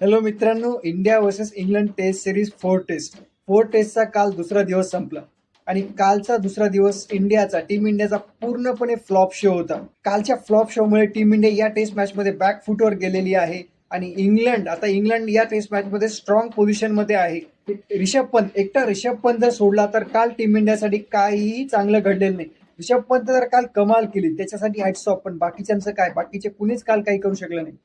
Hello मित्रांनो. India versus England test series four test four टेस्टचा काल दुसरा दिवस संपला. आणि कालचा दुसरा दिवस इंडियाचा टीम इंडियाचा पूर्णपणे फ्लॉप शो होता. कालच्या फ्लॉप शोमुळे टीम इंडिया या टेस्ट मॅचमध्ये बॅक फुटवर गेलेली आहे. आणि इंग्लंड आता इंग्लंड या टेस्ट मॅचमध्ये स्ट्रॉंग पोझिशनमध्ये आहे. रिषभ पंत एकटा रिषभ पंत जर सोडला तर काल टीम इंडियासाठी काहीही चांगलं घडलेलं नाही. रिषभ पंत तर काल कमाल केली त्याच्यासाठी हॅट्स ऑफ पण बाकीच्यांचं काय? बाकीचे कुणीच काल काही करू शकलं नाही.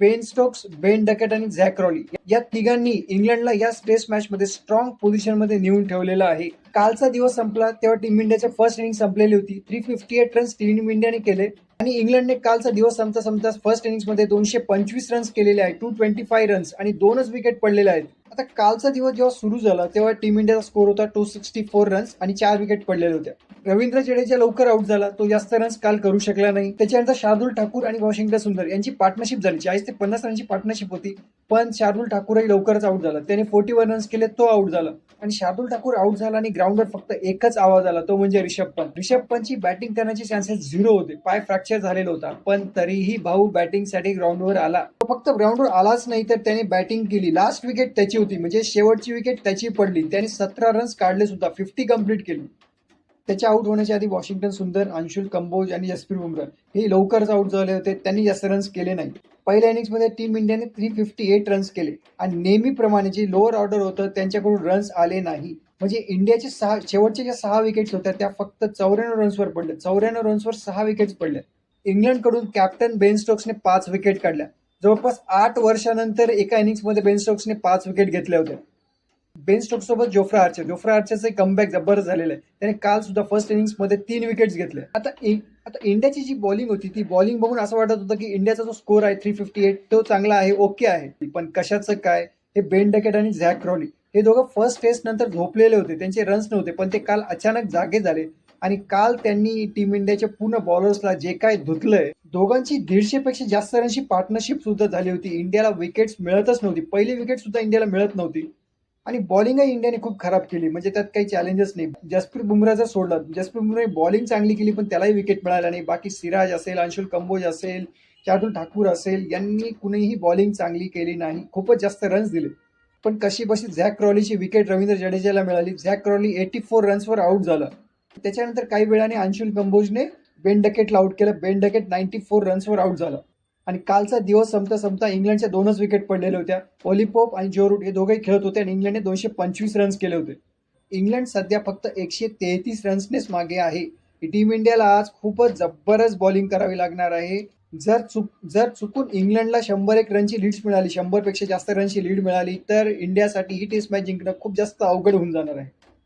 बेन स्टोक्स बेन डकेट आणि झॅक रॉली या तिघांनी इंग्लंडला या टेस्ट मॅच मध्ये स्ट्रॉंग पोझिशनमध्ये नेऊन ठेवलेलं आहे. कालचा दिवस संपला तेव्हा टीम इंडियाच्या फर्स्ट इनिंग संपलेली होती. Three fifty eight runs team इंडियाने केले आणि इंग्लंडने कालचा दिवस संपता संपता फर्स्ट इनिंग्समध्ये दोनशे पंचवीस रन्स केलेले आहेत टू ट्वेंटी फाय रन्स आणि दोनच विकेट पडलेले आहेत. आता कालचा दिवस जेव्हा सुरू झाला तेव्हा टीम इंडियाचा स्कोर होता टू सिक्स्टी फोर रन्स आणि चार विकेट पडलेल्या होत्या रवींद्र जडेजा लवकर आउट झाला तो जास्त रन्स काल करू शकला नाही. त्याच्यानंतर शार्दुल ठाकूर आणि वॉशिंग्टन सुंदर यांची पार्टनरशिप झाली. चाळीस ते पन्नास रनची पार्टनरशिप होती पण शार्दुल ठाकूरही लवकरच आउट झाला. त्याने फोर्टी वन रन्स केले तो आउट झाला. आणि शार्दुल ठाकूर आउट झाला आणि ग्राउंडवर फक्त एकच आवाज आला तो म्हणजे रिषभ पंत. रिषभ पंतची बॅटिंग करण्याचे चान्सेस झिरो होते. पाय फ्रॅक्चर झालेला होता पण तरीही भाऊ बॅटिंगसाठी ग्राउंडवर आला. फक्त ग्राउंडवर आलाच नाही तर त्याने बॅटिंग केली. लास्ट विकेट त्याची होती. म्हणजे शेवटची विकेट त्याची पडली. त्याने सतरा रन्स काढले सुद्धा. फिफ्टी कंप्लीट केली. त्याच्या आउट होण्याच्या आधी वॉशिंग्टन सुंदर अंशुल कंबोज आणि जसप्रीत बुमराह हे लवकरच आउट झाले होते. त्यांनी जास्त रन्स केले नाही. पहिल्या इनिंग्समध्ये team India three fifty eight runs केले. आणि नेहमीप्रमाणे जे लोअर ऑर्डर होतं त्यांच्याकडून रन्स आले नाही. म्हणजे इंडियाचे सहा शेवटच्या ज्या सहा विकेट्स होत्या त्या फक्त चौऱ्याण्णव रन्सवर पडल्या. चौऱ्याण्णव रन्सवर सहा विकेट्स पडल्या. इंग्लंडकडून कॅप्टन बेन स्टोक्सने पाच विकेट काढल्या. जवळपास आठ वर्षानंतर एका इनिंग्समध्ये बेन स्टोक्सने पाच विकेट घेतल्या होत्या बेन स्टोक्स सोबत जोफ्रा आर्चर जोफ्रा आर्चरचं कमबॅक जबर झालेलं आहे. त्याने काल सुद्धा फर्स्ट इनिंग्समध्ये तीन विकेट्स घेतले. आता इ- आता इंडियाची जी बॉलिंग होती ती बॉलिंग बघून असं वाटत होतं की इंडियाचा जो स्कोर आहे थ्री फिफ्टी एट तो चांगला आहे ओके आहे. पण कशाचं काय? हे बेन डकेट आणि झॅक रॉली हे दोघं फर्स्ट टेस्ट नंतर झोपलेले होते. त्यांचे रन्स नव्हते पण ते काल अचानक जागे झाले. आणि काल त्यांनी टीम इंडियाच्या पूर्ण बॉलर्सला जे काय धुतलंय दोघांची दीडशेपेक्षा जास्त रनची पार्टनरशिप सुद्धा झाली होती. इंडियाला विकेट्स मिळतच नव्हती. पहिली विकेट सुद्धा इंडियाला मिळत नव्हती. आणि बॉलिंगही इंडियाने खूप खराब केली. म्हणजे त्यात काही चॅलेंजेस नाही. जसप्रीत बुमराह जर सोडला जसप्रीत बुमराने बॉलिंग चांगली केली पण त्यालाही विकेट मिळाला नाही. बाकी सिराज असेल अंशुल कंबोज असेल शार्दुल ठाकूर असेल यांनी कुणीही बॉलिंग चांगली केली नाही. खूपच जास्त रन्स दिले. पण कशी बशी झॅक क्रॉलीची विकेट रवींद्र जडेजाला मिळाली. झॅक क्रॉली एटी फोर रन्सवर आउट झाला. त्याच्यानंतर काही वेळाने अंशुल कंबोजने बेन डकेटला आउट केलं. बेन डकेट नाईन्टी फोर रन्सवर आउट झालं. आणि कालचा दिवस संपता संपता इंग्लंडच्या दोनच विकेट पडलेल्या होत्या ओलिपोप आणि जो रूट हे दोघेही खेळत होते आणि इंग्लंडने दोनशे पंचवीस रन्स केले होते. इंग्लंड सध्या फक्त एकशे तेहतीस रन्सनेच मागे आहे. टीम इंडियाला आज खूपच जबरदस्त बॉलिंग करावी लागणार आहे. जर चुक जर चुकून इंग्लंडला शंभर एक रनची लीड्स मिळाली शंभरपेक्षा जास्त रनची लीड मिळाली तर इंडियासाठी ही टेस्ट मॅच जिंकणं खूप जास्त अवघड होऊन जाणार आहे.